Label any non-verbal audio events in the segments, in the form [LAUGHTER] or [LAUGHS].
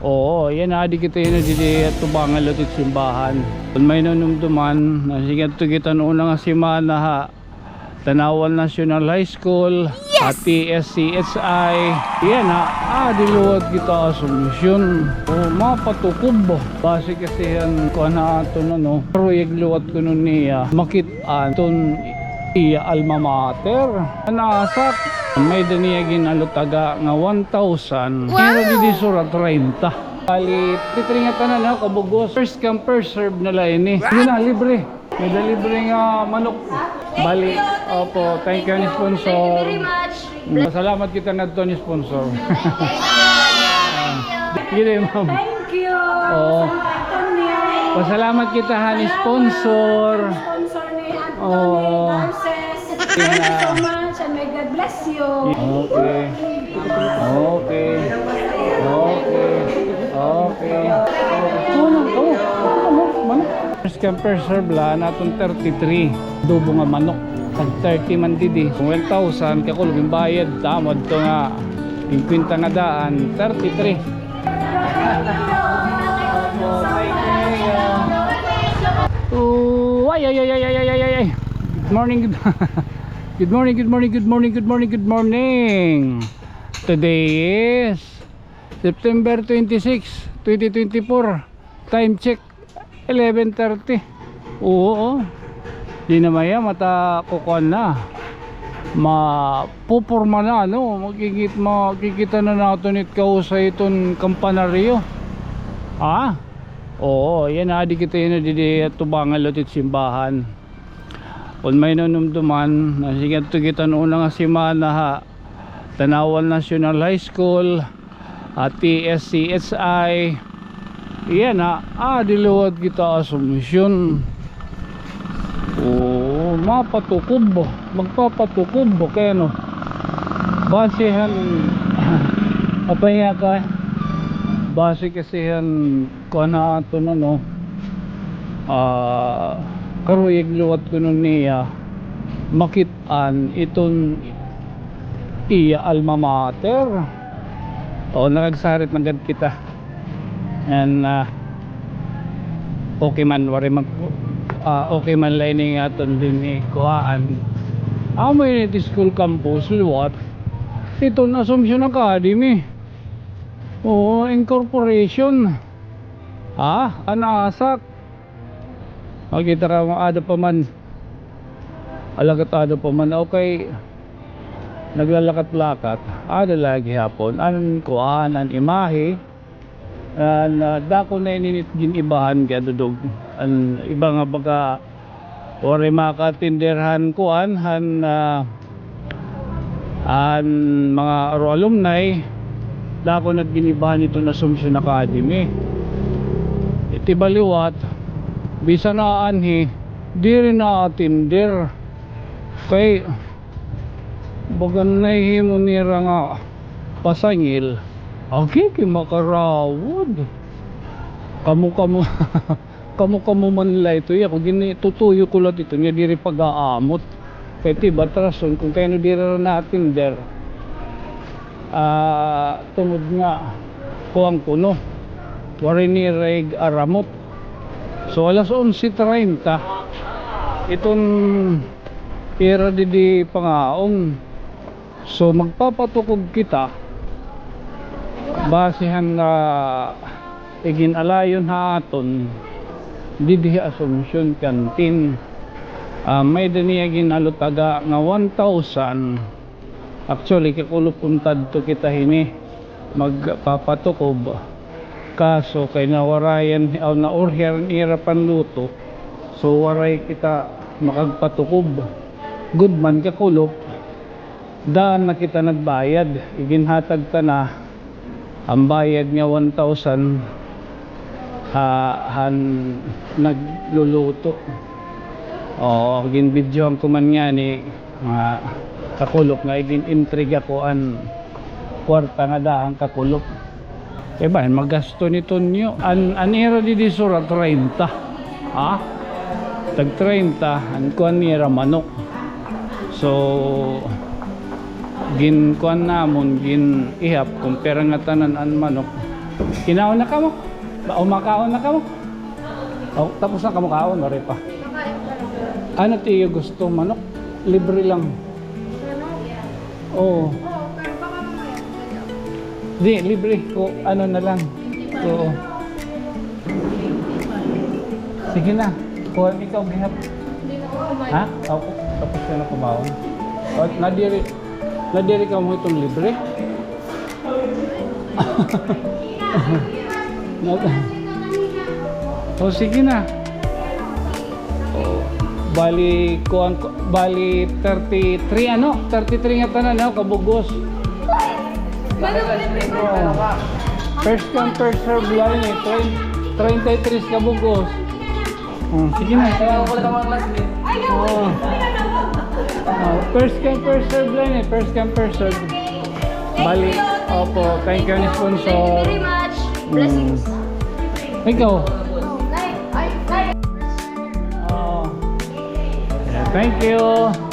Oo, yan adi kita yun di tubangan lutit simbahan. Kung may nanumduman, nasigat to kita noon nga si Mana ha. Tanawal National High School, at TSCSI. Yan ha, adi luwad kita asumisyon. O mapatukob ba? Base kasi yan ko na ato na no. Proyek luwad ko nun niya. Makitaan ton iya alma mater. Anasak. May daniya ginalutaga nga 1,000. Pero di sura 30. Bali, titringatan na na kabugos. First come, first serve na lang ini. Hindi na, libre. May da libre nga manok. Bali, opo, thank you ni sponsor. very much. Salamat kita na to ni sponsor. Gini, [LAUGHS] ma'am. Thank you. Oo. Pasalamat kita ha ni sponsor. Sponsor ni Anthony Oo. Garces. Thank you so much bless you. Okay. Okay. Okay. Okay. Oh, oh, oh, manok. First come first serve la natong 33. Dubo nga manok. Tag 30 man didi. Kung 1,000 kakulog yung bayad tamad to nga 50 nga daan 33. Oh, ay ay ay ay ay ay ay ay. Good morning. [LAUGHS] Good, morning. Good morning. Good morning. Good morning. Good morning. Today is September 26, 2024. Time check 11:30. Oo. Di na maya mata kukuan na. Mapupurma na no. Magkikit makikita na nato nit kausay iton kampanaryo. Ah? Oo, yan adi kita yun di tubangan lutit simbahan on may nanumduman nasigat tugitan unang simana ha. Tanawal National High School ah, at TSCSI iyan ha ah diluwad kita asumisyon oo mapatukubo magpapatukubo kaya no? Basihan [COUGHS] apaya ka eh. base kasihan ko na ito no? No ah uh, karuyeg luwat ko nun niya makitaan iton iya alma mater o nakagsarit magad kita and ah, okay man wari mag ah, okay man lining aton din ni kuhaan amo yun iti school campus luwat iton Assumption Academy Oo, incorporation. Ha? Anasak. Makita ra mo ada pa man. Alagat ada pa man. Okay. Naglalakat-lakat. Ada lagi hapon. Anan kuan an imahe. An uh, dako na ininit ginibahan kaya dudog. An iba nga baga ore makatinderhan kuan han uh, an mga aro alumni dako na ginibahan ito na Assumption Academy iti baliwat bisa na anhi di rin na atinder kay bagan na himo nira nga pasangil. Okay ki makarawod. Kamu kamu [LAUGHS] kamu kamu manila ito ya kung gini tutuyo ko lang ito nga diri pag-aamot. Kaya ti batrason kung kaya no diri na atinder ah tungod nga kuang kuno wari ni Reg Aramot so alas 11.30 itong era di di pangaon so magpapatukog kita basehan na igin alayon ha aton di di Assumption Canteen. Ah, may daniya ginalutaga nga 1,000 Actually, kakulo puntad to kita hini. Magpapatukob. Kaso kay nawarayan o naurher ira panluto. So waray kita makagpatukob. Good man kakulop. Daan na kita nagbayad. Iginhatag ta na ang bayad nga 1,000 ha, han nagluluto. Oo, ginbidyohan ko man nga ni mga kakulok nga igin intriga ko an kwarta nga dahang kakulok eh ba magasto nito nyo an anira di di sura 30 ha tag 30 an kuan nira manok so gin kuan namon gin ihap kumpara nga tanan an manok Kinaon na ka mo? Ba, umakaon na ka mo? Oh, tapos na ka mo kaon, mare pa. Ano tiyo gusto? Manok? Libre lang. Oo. Di, libre. O, ano na lang. Oo. Sige na. Kuha ikaw, gihap. Ha? Ako, tapos na kumaon. O, nadiri, nadiri ka mo itong libre? [LAUGHS] O, sige na. O, bali, kuhan, bali 33, ano? 33 nga tanan, no? Kabugos. Oo. First come, first serve lang eh. Train- 33 kabugos. Oh, sige na. Sige na. Oo. Oh, first come, first serve lang eh. First come, first serve. Bali, opo, thank you ni sponsor. Thank you very much. Mm. Blessings. Ikaw. Oh. Yeah, thank you.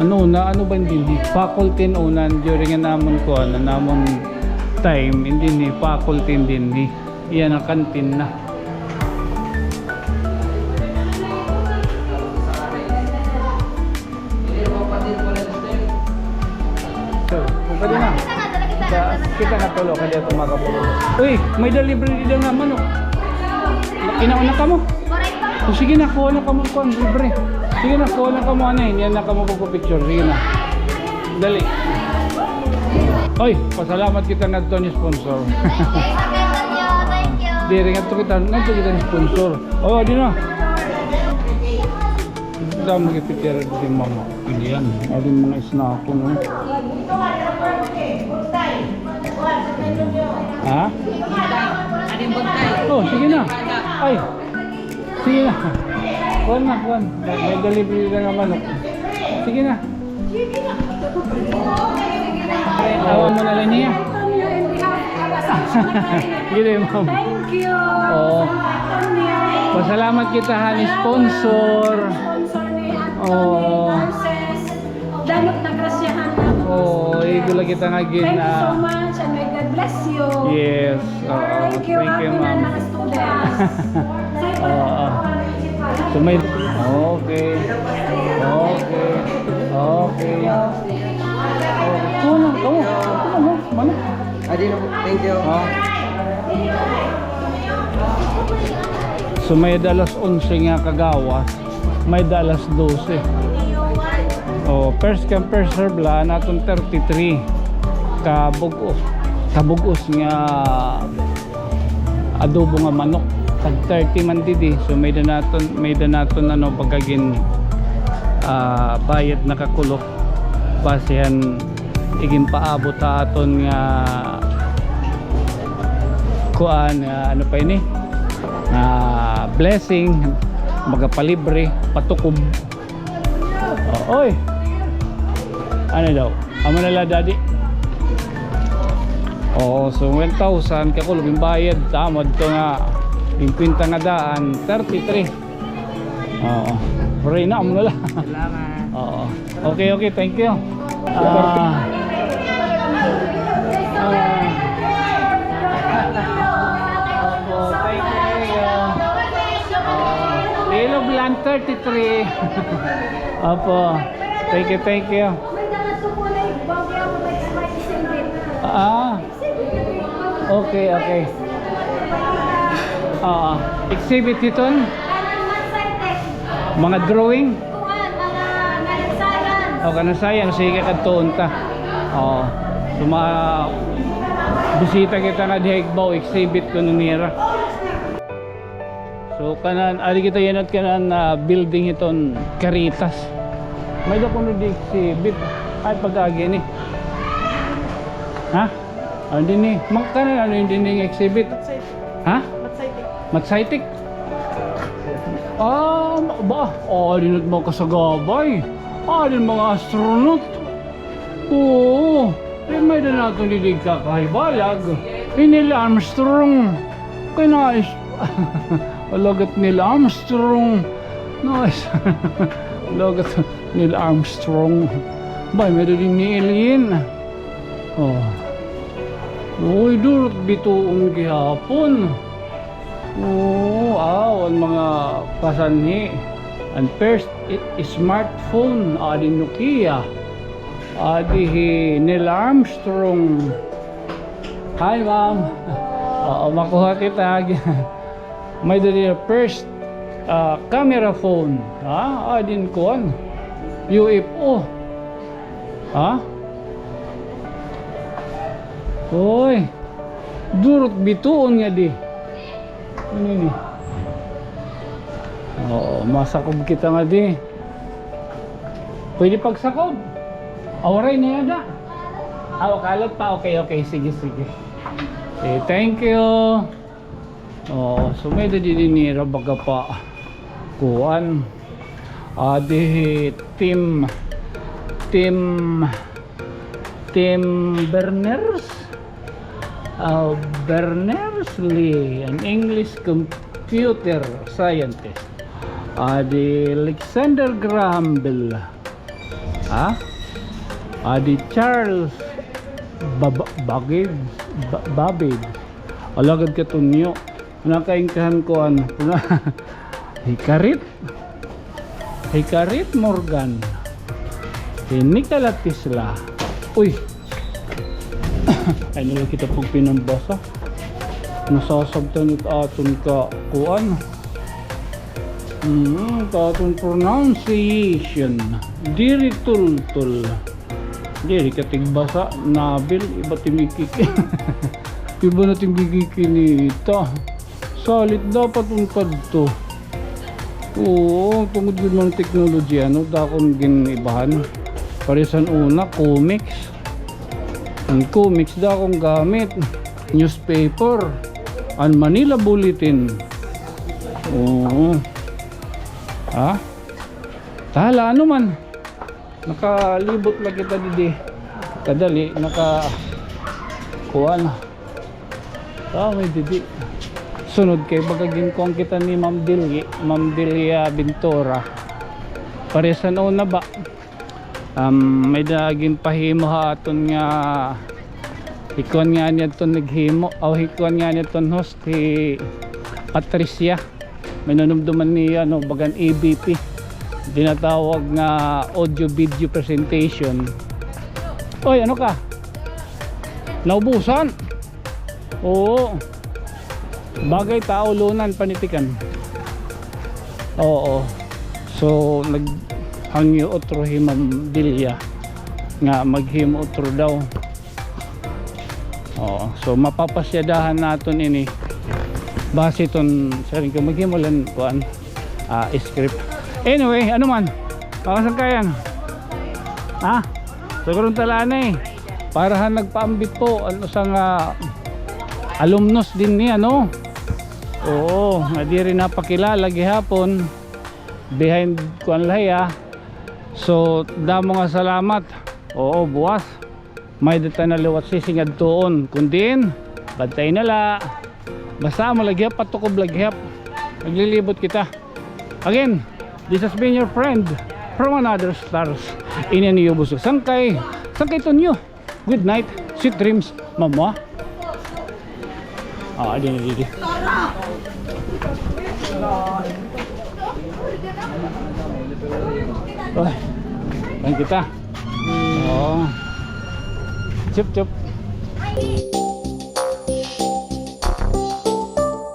Ano na ano ba hindi ni faculty unan during nga namon ko ano namon time hindi ni faculty din ni iyan ang kantin na. So, pwede na. Kita. Sa, na tulo kaya ito makapulo. Uy, may delivery din naman oh. Inauna ka mo. O sige na, kuha na ka mo libre. Sige na, kuha na ka mo ano. Yan na ka mo picture. Sige na. Dali. Oy, pasalamat kita nga ito ni sponsor. Thank you. Thank you. Thank you. Di rin nga ito kita, nga ito kita ni sponsor. Oh, di na. Ito mo kipitira di mama. Hindi yan. Di mga snack ko no. Ha? Oh, sige na. Ay. Sige na. Kuhan na, kuhan. May, delivery na nga manok. Sige na. Tawa mo na lang niya. [LAUGHS] Sige ma'am. Thank you. Oo. Pasalamat kita ha ni sponsor. Sponsor ni Oo. Anthony Narces. Damot na grasyahan ako. Oh, igula kita nga gin. Thank you so ah, much and may God bless you. yes. oo. Thank you, Thank you, na ma'am. mga students. [LAUGHS] Oo. So may Okay. Okay. Okay. Kamu. Kuha mo. Mana? Adi. Thank you. Ah. So may dalas 11 nga kagawa, may dalas 12. Oh, first come first serve la naton 33 kabugos. Kabugos nga adobo nga manok tag 30 man didi. So may da naton may da naton ano pagagin ah, bayad nakakulo basehan igin paabot aton nga kuan nga ano pa ini na blessing magapalibre patukob oh, oy! Ano daw? Amo nala daddy. Oo, so 1,000 kakulo yung bayad. Tamad to nga 50 nga daan 33 Oo. Pray na amo nala. Salamat. Oo. Okay, okay, thank you. Ah. Lilo Blan 33. Opo. Thank you, thank you. Na yung. Ah. Okay, okay. Ah, exhibit ito Kanan man sa tech. mga drawing. O kana sayang sige kadtuon ta. Oo. So mga bisita kita nga diha igbaw exhibit ko nira. So kanan ali kita yanat kanan na building iton Caritas. May da kuno di exhibit ay pagagi ni. Ha? Ano din ni? Magkanan ano yung din exhibit? Ha? Matsaitik. Ah, ba? Oh, dinot mo kasagabay. Ah, din mga astronaut. Oo. Eh, may na natin lilig kakahibalag. Eh, Neil Armstrong. Kaya nais. [LAUGHS] Logat Neil Armstrong. Nice. [LAUGHS] Logat Neil Armstrong. Bay, meron din ni alien. Oh. Uy, durot bituon gihapon. Oo, aw, ang mga pasanhi. And first, is smartphone, adi Nokia. Adi Neil Armstrong. Hi, ma'am. [LAUGHS] Oo, makuha kita. [LAUGHS] May dali first uh, camera phone. Ha? Adin kuan. UFO. Ha? Hoy. Durot bituon nga di. Ano ni? Oo, masakob kita nga di. Pwede pagsakob. Auray na yada. Ah, kalot pa. Okay, okay. Sige, sige. Eh, thank you. Oh, so may dadinira baga pa. Kuan. Adi team team team Berners uh, Berners-Lee an English computer scientist. Adi Alexander Graham Bell ha? Adi Charles Bab Babbage Ba- Babbage. Alagad ka tunyo nakaingkahan ko ano [LAUGHS] hikarit? Hikarit Morgan. Si Nikola Tesla uy ay nila kita pag pinambasa. Nasasabtan it aton ka kuan Hmm, aton pronunciation. Diri tultul. Diri katigbasa nabil iba timikik [LAUGHS] iba na timikikinita salit dapat unkad to Oo, tungod yun mga technology, ano, dakon ginibahan. Parisan una, comics. Ang comics dakong gamit. Newspaper. Ang Manila Bulletin. Oo. Ha? Tala, ano man. Nakalibot lang kita didi. Kadali, naka... Kuha na. Tama, didi sunod kay bagagin kong kita ni Ma'am Dilgi Ma'am Delia Bintora pare sa una ba um, may daging pahimo ha aton nga hikon nga niya ton naghimo aw hikon nga niya ton host si Patricia. May nanumduman ni ano bagan ABP dinatawag nga audio video presentation. Oy ano ka? Naubusan? Oo. Bagay tao lunan panitikan. Oo. So nag hangyo otro himam dilya nga maghimo otro daw. Oo so mapapasyadahan naton ini base ton sa rin ko maghimulan kuan ah script. Anyway ano man pakasan kayan ha? Sigurong talana eh. Para ha nagpaambit po ano sa nga alumnus din ni ano Oo, nga di rin napakilala gihapon. Behind kuan laya. So, damo nga salamat. Oo, buwas. May data na liwat sisingad tuon. Kundin, bantay na la. Basta mo lagyap, patukob lagyap. Naglilibot kita. Again, this has been your friend from another stars. Ina niyo busog. Sangkay, sangkay tunyo. Good night, sweet dreams, mama. Ah, di di di. Oy, Thank kita. Oo. Chup chup.